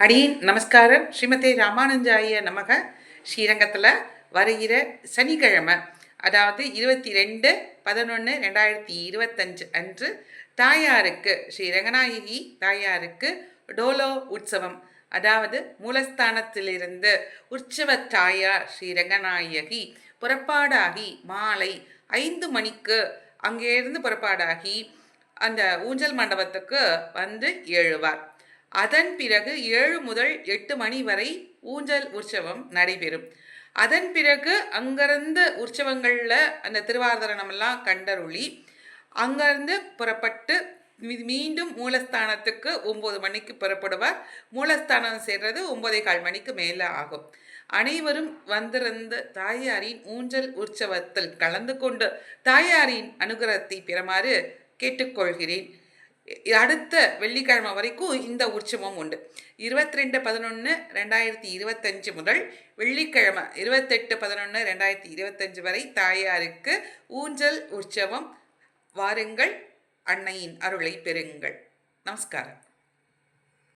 ஹரி நமஸ்காரம். ஸ்ரீமதே ராமானுஜாய நமக. ஸ்ரீரங்கத்தில் வருகிற சனிக்கிழமை அதாவது இருபத்தி ரெண்டு பதினொன்று ரெண்டாயிரத்தி இருபத்தஞ்சு அன்று தாயாருக்கு ஸ்ரீ ரங்கநாயகி தாயாருக்கு டோலோ உற்சவம். அதாவது மூலஸ்தானத்திலிருந்து உற்சவ தாயார் ஸ்ரீ ரங்கநாயகி புறப்பாடாகி மாலை ஐந்து மணிக்கு அங்கேருந்து புறப்பாடாகி அந்த ஊஞ்சல் மண்டபத்துக்கு வந்து எழுவார். அதன் பிறகு ஏழு முதல் எட்டு மணி வரை ஊஞ்சல் உற்சவம் நடைபெறும். அதன் பிறகு அங்கிருந்து உற்சவங்களில் அந்த திருவாதிரணமெல்லாம் கண்டருளி அங்கேருந்து புறப்பட்டு மீ- மீண்டும் மூலஸ்தானத்துக்கு ஒம்பது மணிக்கு புறப்படுவார். மூலஸ்தானம் சேர்றது ஒன்பதே கால் மணிக்கு மேலே ஆகும். அனைவரும் வந்திருந்த தாயாரின் ஊஞ்சல் உற்சவத்தில் கலந்து கொண்டு தாயாரின் அனுகிரகத்தை பெறுமாறு கேட்டுக்கொள்கிறேன். அடுத்த வெள்ளிக்கிழமை வரைக்கும் இந்த உற்சவம் உண்டு. இருபத்தி ரெண்டு பதினொன்று ரெண்டாயிரத்தி இருபத்தஞ்சு முதல் வெள்ளிக்கிழமை இருபத்தெட்டு பதினொன்று ரெண்டாயிரத்தி இருபத்தஞ்சு வரை தாயாருக்கு ஊஞ்சல் உற்சவம் வாருங்கள் அன்னையின் அருளை பெறுங்கள். நமஸ்காரம்.